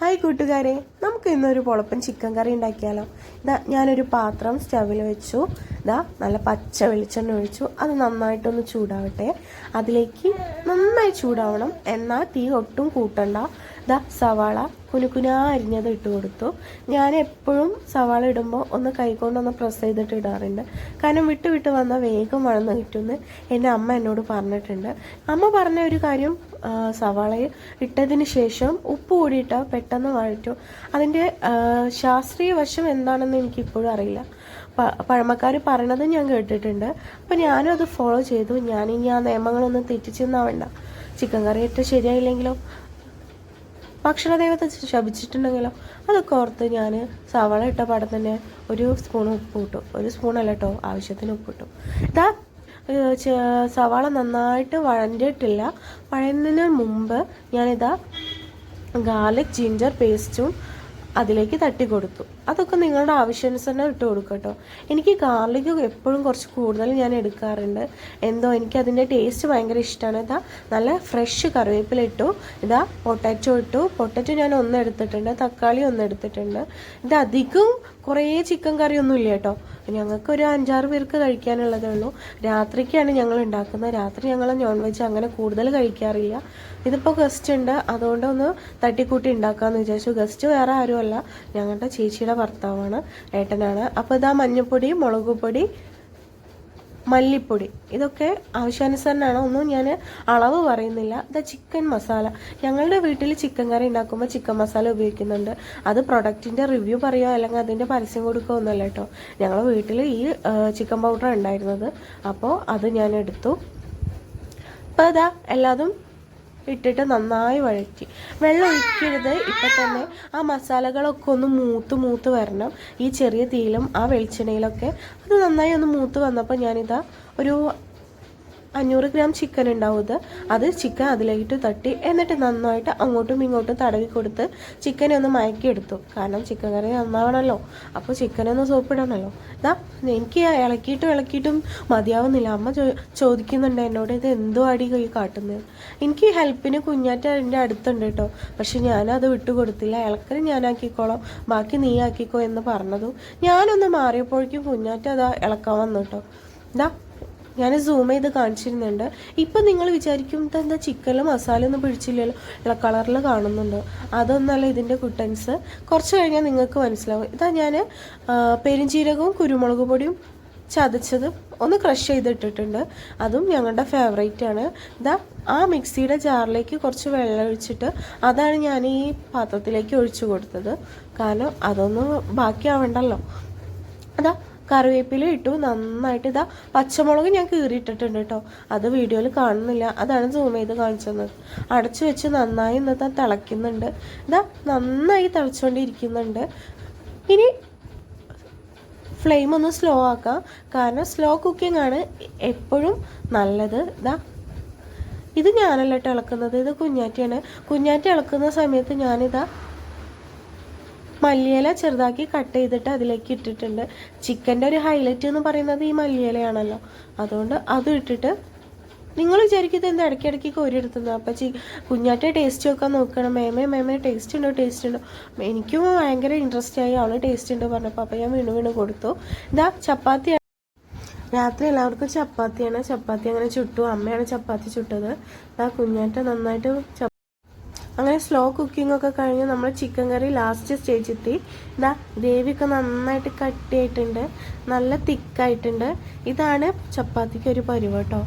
Hi കൂട്ടുകാരെ നമുക്ക് ഇന്നൊരു പൊളപ്പൻ ചിക്കൻ കറി ഉണ്ടാക്കിയാലോ? ഇതാ ഞാനൊരു പാത്രം സ്റ്റവിൽ വെച്ചു. ഇതാ നല്ല പച്ച വെളിച്ചെണ്ണ ഒഴിച്ചു. അത് നന്നായിട്ടൊന്ന് ചൂടാവട്ടെ. അതിലേക്ക് നന്നായി ചൂടാവണം. എന്നാൽ തീ ഒട്ടും കൂട്ടണ്ട. ഇതാ സവാള കുനുകുനാ അരിഞ്ഞത് ഇട്ട് കൊടുത്തു. ഞാൻ എപ്പോഴും സവാള ഇടുമ്പോൾ ഒന്ന് കൈകൊണ്ടൊന്ന് പ്രസ് ചെയ്തിട്ട് ഇടാറുണ്ട്. കാരണം വിട്ട് വിട്ട് വന്നാൽ വേഗം വളർന്ന് കിട്ടുമെന്ന് എന്റെ അമ്മ എന്നോട് പറഞ്ഞിട്ടുണ്ട്. അമ്മ പറഞ്ഞ ഒരു കാര്യം സവാളയിൽ ഇട്ടതിന് ശേഷം ഉപ്പ് കൂടിയിട്ടാൽ പെട്ടെന്ന് വഴറ്റും. അതിന്റെ ശാസ്ത്രീയ വശം എന്താണെന്ന് എനിക്കിപ്പോഴും അറിയില്ല. പഴമക്കാർ പറയണത് ഞാൻ കേട്ടിട്ടുണ്ട്. അപ്പം ഞാനും അത് ഫോളോ ചെയ്തു. ഞാനിനി ആ നിയമങ്ങളൊന്നും തെറ്റിച്ചെന്നാവണ്ട ചിക്കൻ കറി ഇട്ട് ശരിയായില്ലെങ്കിലോ? ഭക്ഷണ ദൈവത്തെ ശപിച്ചിട്ടുണ്ടെങ്കിലോ? അതൊക്കെ ഓർത്ത് ഞാൻ സവാള ഇട്ട പാടെ തന്നെ ഒരു സ്പൂൺ ഉപ്പ് ഇട്ടു. ഒരു സ്പൂണല്ല കേട്ടോ ആവശ്യത്തിന് ഉപ്പ് ഇട്ടു. ഇതാ സവാള നന്നായിട്ട് വഴഞ്ഞിട്ടില്ല വഴന്നതിന് മുമ്പ് ഞാനിതാ ഗാർലിക് ജിഞ്ചർ പേസ്റ്റും അതിലേക്ക് തട്ടി കൊടുത്തു. അതൊക്കെ നിങ്ങളുടെ ആവശ്യാനുസരണം ഇട്ട് കൊടുക്കുക കേട്ടോ എനിക്ക് ഗാർലിക് എപ്പോഴും കുറച്ച് കൂടുതൽ ഞാൻ എടുക്കാറുണ്ട്. എന്തോ എനിക്ക് അതിന്റെ ടേസ്റ്റ് ഭയങ്കര ഇഷ്ടമാണ് ഇതാ നല്ല ഫ്രഷ് കറിവേപ്പില ഇട്ടു. ഇതാ പൊട്ടാറ്റോ ഇട്ടു. പൊട്ടാറ്റോ ഞാൻ ഒന്ന് എടുത്തിട്ടുണ്ട്. തക്കാളി ഒന്ന് എടുത്തിട്ടുണ്ട്. ഇത് അധികം കുറേ ചിക്കൻ കറി ഒന്നും ഇല്ല കേട്ടോ. ഞങ്ങൾക്ക് ഒരു അഞ്ചാറ് പേർക്ക് കഴിക്കാനുള്ളതേ ഉള്ളൂ. രാത്രിക്കാണ് ഞങ്ങൾ ഉണ്ടാക്കുന്നത്. രാത്രി ഞങ്ങൾ നോൺ വെജ് അങ്ങനെ കൂടുതൽ കഴിക്കാറില്ല. ഇതിപ്പോൾ ഗസ്റ്റ് ഉണ്ട്. അതുകൊണ്ട് ഒന്ന് തട്ടിക്കൂട്ടി ഉണ്ടാക്കാമെന്ന് വിചാരിച്ചു. ഗസ്റ്റ് വേറെ ആരുമല്ല. ഞങ്ങളുടെ ചേച്ചിയുടെ ഭർത്താവാണ് ഏട്ടനാണ്. അപ്പോൾ ഇതാ മഞ്ഞൾപ്പൊടി മുളക് പൊടി മല്ലിപ്പൊടി. ഇതൊക്കെ ആവശ്യാനുസരണമാണ് ഒന്നും ഞാൻ അളവ് പറയുന്നില്ല. The chicken masala. ഞങ്ങളുടെ വീട്ടിൽ ചിക്കൻ കറി ഉണ്ടാക്കുമ്പോൾ ചിക്കൻ മസാല ഉപയോഗിക്കുന്നുണ്ട്. അത് പ്രൊഡക്റ്റിന്റെ റിവ്യൂ പറയുക അല്ലെങ്കിൽ അതിന്റെ പരസ്യം കൊടുക്കുക ഒന്നുമല്ല കേട്ടോ. ഞങ്ങളുടെ വീട്ടിൽ ഈ ചിക്കൻ പൗഡർ ഉണ്ടായിരുന്നത്. അപ്പോൾ അത് ഞാൻ എടുത്തു. അപ്പോൾ അതാ എല്ലാതും ഇട്ടിട്ട് നന്നായി വഴറ്റി. വെള്ളം ഒഴിക്കരുത്. ഇപ്പം തന്നെ ആ മസാലകളൊക്കെ ഒന്ന് മൂത്ത് മൂത്ത് വരണം. ഈ ചെറിയ തീയിലും ആ വെളിച്ചെണ്ണയിലൊക്കെ അത് നന്നായി ഒന്ന് മൂത്ത് വന്നപ്പോൾ ഞാനിതാ ഒരു അഞ്ഞൂറ് ഗ്രാം ചിക്കൻ ഉണ്ടാവുന്നത് അത് ചിക്കൻ അതിലേക്ക് തട്ടി എന്നിട്ട് നന്നായിട്ട് അങ്ങോട്ടും ഇങ്ങോട്ടും തടവി കൊടുത്ത് ചിക്കനെ ഒന്ന് മയക്കിയെടുത്തു. കാരണം ചിക്കൻ കറി നന്നാവണമല്ലോ അപ്പോൾ ചിക്കനൊന്ന് സോപ്പിടണമല്ലോ ഇതാ എനിക്ക് ഇളക്കിയിട്ടും ഇളക്കിയിട്ടും മതിയാവുന്നില്ല. അമ്മ ചോദിക്കുന്നുണ്ട് എന്നോട് ഇത് എന്തോ അടി കൈ കാട്ടുന്നത് എനിക്ക് ഹെൽപ്പിന് കുഞ്ഞാറ്റ എന്റെ അടുത്തുണ്ട് കേട്ടോ. പക്ഷെ ഞാനത് വിട്ടുകൊടുത്തില്ല. ഇളക്കൽ ഞാനാക്കിക്കോളാം. ബാക്കി നീ ആക്കിക്കോ എന്ന് പറഞ്ഞതും ഞാനൊന്ന് മാറിയപ്പോഴേക്കും കുഞ്ഞാറ്റ അതാ ഇളക്കാൻ വന്നു കേട്ടോ. ഇതാ ഞാൻ സൂം ചെയ്ത് കാണിച്ചിരുന്നുണ്ട്. ഇപ്പം നിങ്ങൾ വിചാരിക്കും ഇതെന്താ ചിക്കനിൽ മസാല ഒന്നും പിടിച്ചില്ലല്ലോ? ഇള കളറിൽ കാണുന്നുണ്ട്. അതൊന്നല്ല ഇതിന്റെ കുട്ടൻസ് കുറച്ച് കഴിഞ്ഞാൽ നിങ്ങൾക്ക് മനസ്സിലാവും. ഇതാ ഞാൻ പെരിഞ്ചീരകവും കുരുമുളക് പൊടിയും ചതച്ചത് ഒന്ന് ക്രഷ് ചെയ്തിട്ടിട്ടുണ്ട്. അതും ഞങ്ങളുടെ ഫേവറേറ്റ് ആണ്. ഇതാ ആ മിക്സിയുടെ ജാറിലേക്ക് കുറച്ച് വെള്ളം ഒഴിച്ചിട്ട് അതാണ് ഞാൻ ഈ പാത്രത്തിലേക്ക് ഒഴിച്ചു കൊടുത്തത്. കാരണം അതൊന്നും ബാക്കിയാവണ്ടല്ലോ. കറിവേപ്പില ഇട്ടു. നന്നായിട്ട് ഇതാ പച്ചമുളക് ഞാൻ കീറിയിട്ടിട്ടുണ്ട് കേട്ടോ അത് വീഡിയോയിൽ കാണുന്നില്ല. അതാണ് സൂം ചെയ്ത് കാണിച്ചത്. അടച്ചു വെച്ച് നന്നായി ഇന്നത്തെ തിളയ്ക്കുന്നുണ്ട്. ഇതാ നന്നായി തിളച്ചുകൊണ്ടിരിക്കുന്നുണ്ട് ഇനി ഫ്ലെയിം ഒന്ന് സ്ലോ ആക്കാം. കാരണം സ്ലോ കുക്കിംഗ് ആണ് എപ്പോഴും നല്ലത്. ഇതാ ഇത് ഞാനല്ല കേട്ടോ ഇത് കുഞ്ഞാറ്റിയാണ്. കുഞ്ഞാറ്റി ഇളക്കുന്ന സമയത്ത് ഞാനിതാ മല്ലിയില ചെറുതാക്കി കട്ട് ചെയ്തിട്ട് അതിലേക്ക് ഇട്ടിട്ടുണ്ട്. ചിക്കന്റെ ഒരു ഹൈലൈറ്റ് എന്ന് പറയുന്നത് ഈ മല്ലിയിലയാണല്ലോ. അതുകൊണ്ട് അതും ഇട്ടിട്ട് നിങ്ങൾ വിചാരിക്കും ഇത് എന്താ ഇടയ്ക്കിടയ്ക്ക് കോരിയെടുത്തുന്നത് അപ്പം ചി കുഞ്ഞാട്ടെ ടേസ്റ്റ് നോക്കാൻ നോക്കണം. മേമേ മേമേ ടേസ്റ്റ് ഉണ്ടോ ടേസ്റ്റ് ഉണ്ടോ? എനിക്കും ഭയങ്കര ഇൻട്രസ്റ്റ് ആയി. അവൾ ടേസ്റ്റ് ഉണ്ട് പറഞ്ഞപ്പോൾ അപ്പം ഞാൻ വീണ് വീണ് കൊടുത്തു. ഇതാ ചപ്പാത്തി രാത്രി എല്ലാവർക്കും ചപ്പാത്തിയാണ്. ചപ്പാത്തി അങ്ങനെ ചുട്ടു. അമ്മയാണ് ചപ്പാത്തി ചുട്ടത്. ഇതാ കുഞ്ഞാട്ട നന്നായിട്ട് അങ്ങനെ സ്ലോ കുക്കിംഗ് ഒക്കെ കഴിഞ്ഞ് നമ്മൾ ചിക്കൻ കറി ലാസ്റ്റ് സ്റ്റേജ് എത്തി ഇതാ ഗ്രേവിയൊക്കെ നന്നായിട്ട് കട്ടിയായിട്ടുണ്ട്. നല്ല തിക്കായിട്ടുണ്ട് ഇതാണ് ചപ്പാത്തിക്ക് ഒരു പരിവട്ടോ